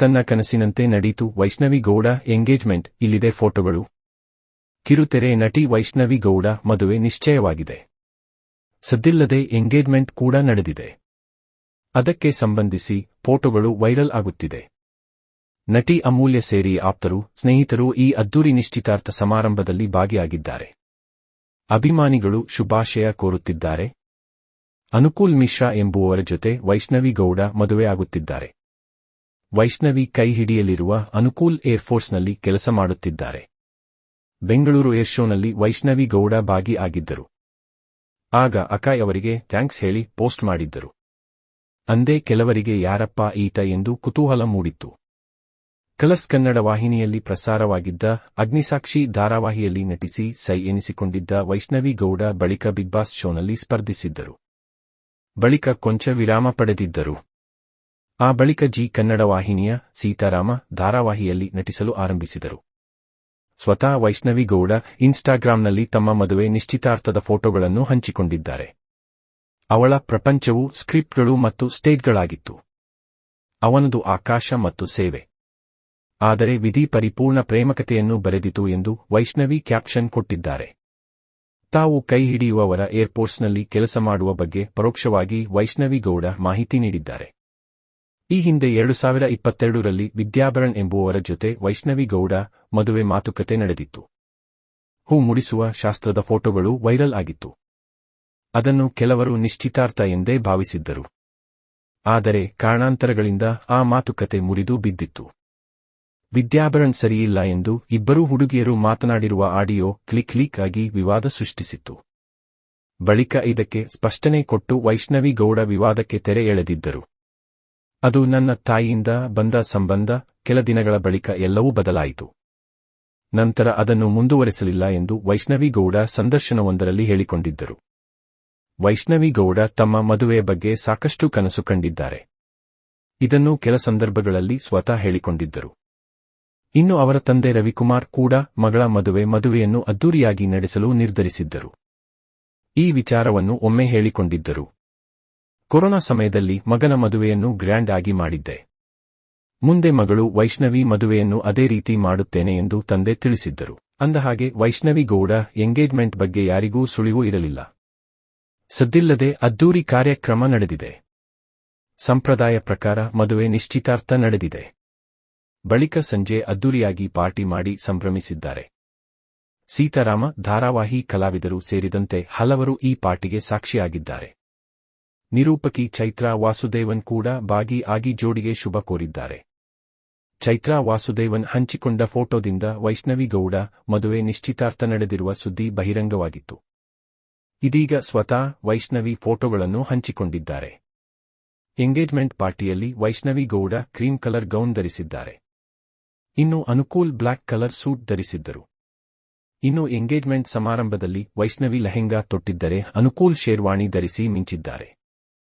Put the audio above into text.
ತನ್ನ ಕನಸಿನಂತೆ ನಡೀತು ವೈಷ್ಣವಿ ಗೌಡ ಎಂಗೇಜ್ಮೆಂಟ್. ಇಲ್ಲಿದೆ ಫೋಟೋಗಳು. ಕಿರುತೆರೆ ನಟಿ ವೈಷ್ಣವಿ ಗೌಡ ಮದುವೆ ನಿಶ್ಚಯವಾಗಿದೆ. ಸದ್ದಿಲ್ಲದೆ ಎಂಗೇಜ್ಮೆಂಟ್ ಕೂಡ ನಡೆದಿದೆ. ಅದಕ್ಕೆ ಸಂಬಂಧಿಸಿ ಫೋಟೋಗಳು ವೈರಲ್ ಆಗುತ್ತಿದೆ. ನಟಿ ಅಮೂಲ್ಯ ಸೇರಿ ಆಪ್ತರು, ಸ್ನೇಹಿತರು ಈ ಅದ್ದೂರಿ ನಿಶ್ಚಿತಾರ್ಥ ಸಮಾರಂಭದಲ್ಲಿ ಭಾಗಿಯಾಗಿದ್ದಾರೆ. ಅಭಿಮಾನಿಗಳು ಶುಭಾಶಯ ಕೋರುತ್ತಿದ್ದಾರೆ. ಅನುಕೂಲ್ ಮಿಶ್ರಾ ಎಂಬುವವರ ಜೊತೆ ವೈಷ್ಣವಿ ಗೌಡ ಮದುವೆ ಆಗುತ್ತಿದ್ದಾರೆ ವೈಷ್ಣವಿ ಕೈ ಹಿಡಿಯಲಿರುವ ಅನುಕೂಲ್ ಏರ್ಫೋರ್ಸ್ನಲ್ಲಿ ಕೆಲಸ ಮಾಡುತ್ತಿದ್ದಾರೆ. ಬೆಂಗಳೂರು ಏರ್ ಶೋನಲ್ಲಿ ವೈಷ್ಣವಿ ಗೌಡ ಭಾಗಿ ಆಗಿದ್ದರು. ಆಗ ಅಕಾಯ್ ಅವರಿಗೆ ಥ್ಯಾಂಕ್ಸ್ ಹೇಳಿ ಪೋಸ್ಟ್ ಮಾಡಿದ್ದರು. ಅಂದೇ ಕೆಲವರಿಗೆ ಯಾರಪ್ಪ ಈತ ಎಂದು ಕುತೂಹಲ ಮೂಡಿತ್ತು. ಕಲಸ್ ಕನ್ನಡ ವಾಹಿನಿಯಲ್ಲಿ ಪ್ರಸಾರವಾಗಿದ್ದ ಅಗ್ನಿಸಾಕ್ಷಿ ಧಾರಾವಾಹಿಯಲ್ಲಿ ನಟಿಸಿ ಸೈ ಎನಿಸಿಕೊಂಡಿದ್ದ ವೈಷ್ಣವಿ ಗೌಡ ಬಳಿಕ ಬಿಗ್ ಬಾಸ್ ಶೋನಲ್ಲಿ ಸ್ಪರ್ಧಿಸಿದ್ದರು. ಬಳಿಕ ಕೊಂಚ ವಿರಾಮ ಪಡೆದಿದ್ದರು. ಆ ಬಳಿಕ ಜಿ ಕನ್ನಡ ವಾಹಿನಿಯ ಸೀತಾರಾಮ ಧಾರಾವಾಹಿಯಲ್ಲಿ ನಟಿಸಲು ಆರಂಭಿಸಿದರು. ಸ್ವತಃ ವೈಷ್ಣವಿ ಗೌಡ ಇನ್ಸ್ಟಾಗ್ರಾಂನಲ್ಲಿ ತಮ್ಮ ಮದುವೆ ನಿಶ್ಚಿತಾರ್ಥದ ಫೋಟೋಗಳನ್ನು ಹಂಚಿಕೊಂಡಿದ್ದಾರೆ. ಅವಳ ಪ್ರಪಂಚವು ಸ್ಕ್ರಿಪ್ಟ್ಗಳು ಮತ್ತು ಸ್ಟೇಜ್ಗಳಾಗಿತ್ತು. ಅವನದು ಆಕಾಶ ಮತ್ತು ಸೇವೆ. ಆದರೆ ವಿಧಿ ಪರಿಪೂರ್ಣ ಪ್ರೇಮಕತೆಯನ್ನು ಬರೆದಿತು ಎಂದು ವೈಷ್ಣವಿ ಕ್ಯಾಪ್ಷನ್ ಕೊಟ್ಟಿದ್ದಾರೆ. ತಾವು ಕೈ ಹಿಡಿಯುವವರ ಏರ್ಪೋರ್ಟ್ಸ್ನಲ್ಲಿ ಕೆಲಸ ಮಾಡುವ ಬಗ್ಗೆ ಪರೋಕ್ಷವಾಗಿ ವೈಷ್ಣವಿ ಗೌಡ ಮಾಹಿತಿ ನೀಡಿದ್ದಾರೆ. ಈ ಹಿಂದೆ ಎರಡು ಸಾವಿರ ಇಪ್ಪತ್ತೆರಡರಲ್ಲಿ ವಿದ್ಯಾಭರಣ್ ಎಂಬುವವರ ಜೊತೆ ವೈಷ್ಣವಿ ಗೌಡ ಮದುವೆ ಮಾತುಕತೆ ನಡೆದಿತ್ತು. ಹೂ ಮುಡಿಸುವ ಶಾಸ್ತ್ರದ ಫೋಟೋಗಳು ವೈರಲ್ ಆಗಿತ್ತು. ಅದನ್ನು ಕೆಲವರು ನಿಶ್ಚಿತಾರ್ಥ ಎಂದೇ ಭಾವಿಸಿದ್ದರು. ಆದರೆ ಕಾರಣಾಂತರಗಳಿಂದ ಆ ಮಾತುಕತೆ ಮುರಿದು ಬಿದ್ದಿತ್ತು. ವಿದ್ಯಾಭರಣ್ ಸರಿಯಿಲ್ಲ ಎಂದು ಇಬ್ಬರೂ ಹುಡುಗಿಯರು ಮಾತನಾಡಿರುವ ಆಡಿಯೋ ಕ್ಲಿಕ್ ಕ್ಲಿಕ್ ಆಗಿ ವಿವಾದ ಸೃಷ್ಟಿಸಿತ್ತು. ಬಳಿಕ ಇದಕ್ಕೆ ಸ್ಪಷ್ಟನೆ ಕೊಟ್ಟು ವೈಷ್ಣವಿ ಗೌಡ ವಿವಾದಕ್ಕೆ ತೆರೆ ಎಳೆದಿದ್ದರು. ಅದು ನನ್ನ ತಾಯಿಯಿಂದ ಬಂದ ಸಂಬಂಧ ಕೆಲ ದಿನಗಳ ಬಳಿಕ ಎಲ್ಲವೂ ಬದಲಾಯಿತು. ನಂತರ ಅದನ್ನು ಮುಂದುವರೆಸಲಿಲ್ಲ ಎಂದು ವೈಷ್ಣವಿಗೌಡ ಸಂದರ್ಶನವೊಂದರಲ್ಲಿ ಹೇಳಿಕೊಂಡಿದ್ದರು. ವೈಷ್ಣವಿಗೌಡ ತಮ್ಮ ಮದುವೆಯ ಬಗ್ಗೆ ಸಾಕಷ್ಟು ಕನಸು ಕಂಡಿದ್ದಾರೆ. ಇದನ್ನು ಕೆಲ ಸಂದರ್ಭಗಳಲ್ಲಿ ಸ್ವತಃ ಹೇಳಿಕೊಂಡಿದ್ದರು. ಇನ್ನು ಅವರ ತಂದೆ ರವಿಕುಮಾರ್ ಕೂಡ ಮಗಳ ಮದುವೆ ಮದುವೆಯನ್ನು ಅದ್ದೂರಿಯಾಗಿ ನಡೆಸಲು ನಿರ್ಧರಿಸಿದ್ದರು. ಈ ವಿಚಾರವನ್ನು ಒಮ್ಮೆ ಹೇಳಿಕೊಂಡಿದ್ದರು. ಕೊರೋನಾ ಸಮಯದಲ್ಲಿ ಮಗನ ಮದುವೆಯನ್ನು ಗ್ರ್ಯಾಂಡ್ ಆಗಿ ಮಾಡಿದ್ದೆ. ಮುಂದೆ ಮಗಳು ವೈಷ್ಣವಿ ಮದುವೆಯನ್ನು ಅದೇ ರೀತಿ ಮಾಡುತ್ತೇನೆ ಎಂದು ತಂದೆ ತಿಳಿಸಿದ್ದರು. ಅಂದಹಾಗೆ, ವೈಷ್ಣವಿ ಗೌಡ ಎಂಗೇಜ್ಮೆಂಟ್ ಬಗ್ಗೆ ಯಾರಿಗೂ ಸುಳಿವು ಇರಲಿಲ್ಲ. ಸದ್ದಿಲ್ಲದೆ ಅದ್ದೂರಿ ಕಾರ್ಯಕ್ರಮ ನಡೆದಿದೆ. ಸಂಪ್ರದಾಯ ಪ್ರಕಾರ ಮದುವೆ ನಿಶ್ಚಿತಾರ್ಥ ನಡೆದಿದೆ. ಬಳಿಕ ಸಂಜೆ ಅದ್ದೂರಿಯಾಗಿ ಪಾರ್ಟಿ ಮಾಡಿ ಸಂಭ್ರಮಿಸಿದ್ದಾರೆ. ಸೀತಾರಾಮ, ಧಾರಾವಾಹಿ, ಕಲಾವಿದರು ಸೇರಿದಂತೆ ಹಲವರು ಈ ಪಾರ್ಟಿಗೆ ಸಾಕ್ಷಿಯಾಗಿದ್ದಾರೆ. ನಿರೂಪಕಿ ಚೈತ್ರಾ ವಾಸುದೇವನ್ ಕೂಡ ಬಾಗಿ ಆಗಿ ಜೋಡಿಗೆ ಶುಭ ಕೋರಿದ್ದಾರೆ. ಚೈತ್ರಾ ವಾಸುದೇವನ್ ಹಂಚಿಕೊಂಡ ಫೋಟೋದಿಂದ ವೈಷ್ಣವಿ ಗೌಡ ಮದುವೆ ನಿಶ್ಚಿತಾರ್ಥ ನಡೆದಿರುವ ಸುದ್ದಿ ಬಹಿರಂಗವಾಗಿತ್ತು. ಇದೀಗ ಸ್ವತಃ ವೈಷ್ಣವಿ ಫೋಟೋಗಳನ್ನು ಹಂಚಿಕೊಂಡಿದ್ದಾರೆ. Engagement ಪಾರ್ಟಿಯಲ್ಲಿ Vaishnavi Gowda cream colour gown ಧರಿಸಿದ್ದಾರೆ. ಇನ್ನು ಅನುಕೂಲ್ ಬ್ಲಾಕ್ ಕಲರ್ ಸೂಟ್ ಧರಿಸಿದ್ದರು. ಇನ್ನು ಎಂಗೇಜ್ಮೆಂಟ್ ಸಮಾರಂಭದಲ್ಲಿ ವೈಷ್ಣವಿ ಲೆಹೆಂಗಾ ತೊಟ್ಟಿದ್ದರೆ ಅನುಕೂಲ್ ಶೇರ್ವಾಣಿ ಧರಿಸಿ ಮಿಂಚಿದ್ದಾರೆ.